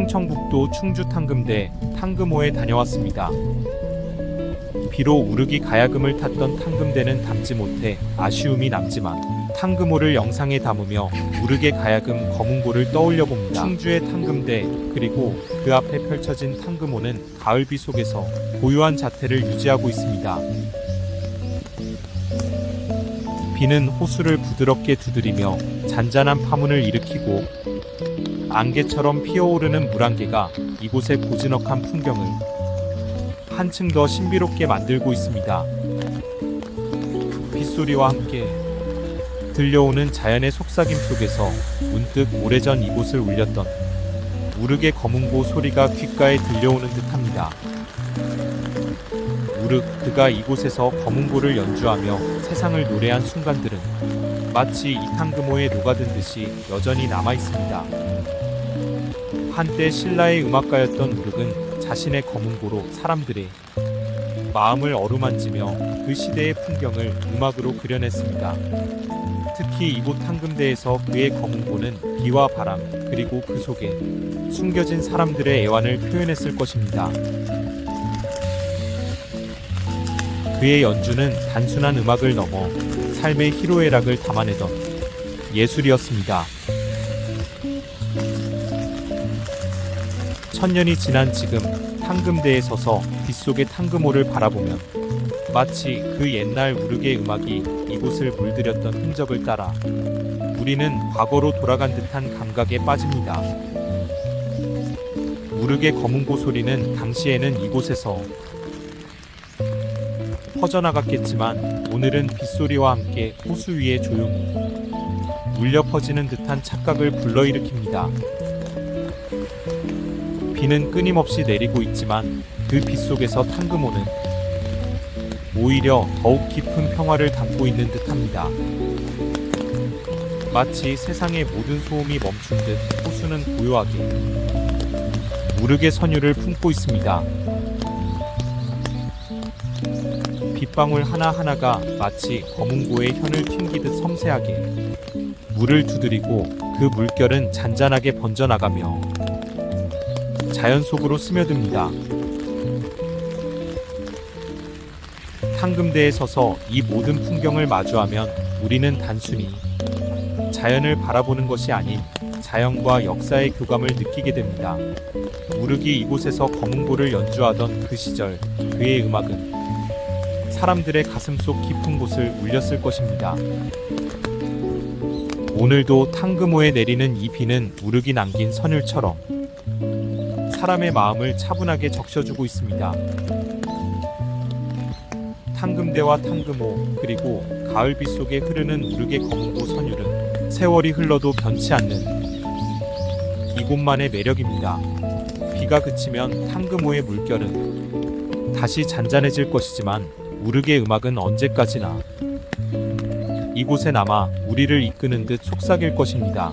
충청북도 충주 탕금대 탕금호에 다녀왔습니다. 비록 우르기 가야금을 탔던 탕금대는 담지 못해 아쉬움이 남지만 탕금호를 영상에 담으며 우르게 가야금 거문고를 떠올려 봅니다. 충주의 탕금대 그리고 그 앞에 펼쳐진 탕금호는 가을비 속에서 고요한 자태를 유지하고 있습니다. 비는 호수를 부드럽게 두드리며 잔잔한 파문을 일으키고 안개처럼 피어오르는 물안개가 이곳의 고즈넉한 풍경을 한층 더 신비롭게 만들고 있습니다. 빗소리와 함께 들려오는 자연의 속삭임 속에서 문득 오래전 이곳을 울렸던 우르게 검은고 소리가 귓가에 들려오는 듯합니다. 우르 그가 이곳에서 검은고를 연주하며 세상을 노래한 순간들은 마치 이탕금호에 녹아든 듯이 여전히 남아 있습니다. 한때 신라의 음악가였던 우르은 자신의 검은고로 사람들의 마음을 어루만지며 그 시대의 풍경을 음악으로 그려냈습니다. 특히 이곳 탕금대에서 그의 검은고는 비와 바람 그리고 그 속에 숨겨진 사람들의 애환을 표현했을 것입니다. 그의 연주는 단순한 음악을 넘어 삶의 희로애락을 담아내던 예술이었습니다. 천년이 지난 지금 탕금대에 서서 빗속의 탕금호를 바라보면 마치 그 옛날 우르게 음악이 이곳을 물들였던 흔적을 따라 우리는 과거로 돌아간 듯한 감각에 빠집니다. 우르게 검은고 소리는 당시에는 이곳에서 퍼져나갔겠지만 오늘은 빗소리와 함께 호수 위에 조용히 울려 퍼지는 듯한 착각을 불러일으킵니다. 비는 끊임없이 내리고 있지만 그 빗속에서 탕금호는 오히려 더욱 깊은 평화를 담고 있는 듯합니다. 마치 세상의 모든 소음이 멈춘 듯 호수는 고요하게 무르게 선율을 품고 있습니다. 빗방울 하나하나가 마치 검은고의 현을 튕기듯 섬세하게 물을 두드리고 그 물결은 잔잔하게 번져나가며 자연 속으로 스며듭니다. 탕금대에 서서 이 모든 풍경을 마주하면 우리는 단순히 자연을 바라보는 것이 아닌 자연과 역사의 교감을 느끼게 됩니다. 우르기 이곳에서 검은고를 연주하던 그 시절 그의 음악은 사람들의 가슴 속 깊은 곳을 울렸을 것입니다. 오늘도 탕금호에 내리는 이 비는 우르기 남긴 선율처럼 사람의 마음을 차분하게 적셔주고 있습니다. 탕금대와 탕금호 그리고 가을비 속에 흐르는 우르게 검은고 선율은 세월이 흘러도 변치 않는 이곳만의 매력입니다. 비가 그치면 탕금호의 물결은 다시 잔잔해질 것이지만 우르게 음악은 언제까지나 이곳에 남아 우리를 이끄는 듯 속삭일 것입니다.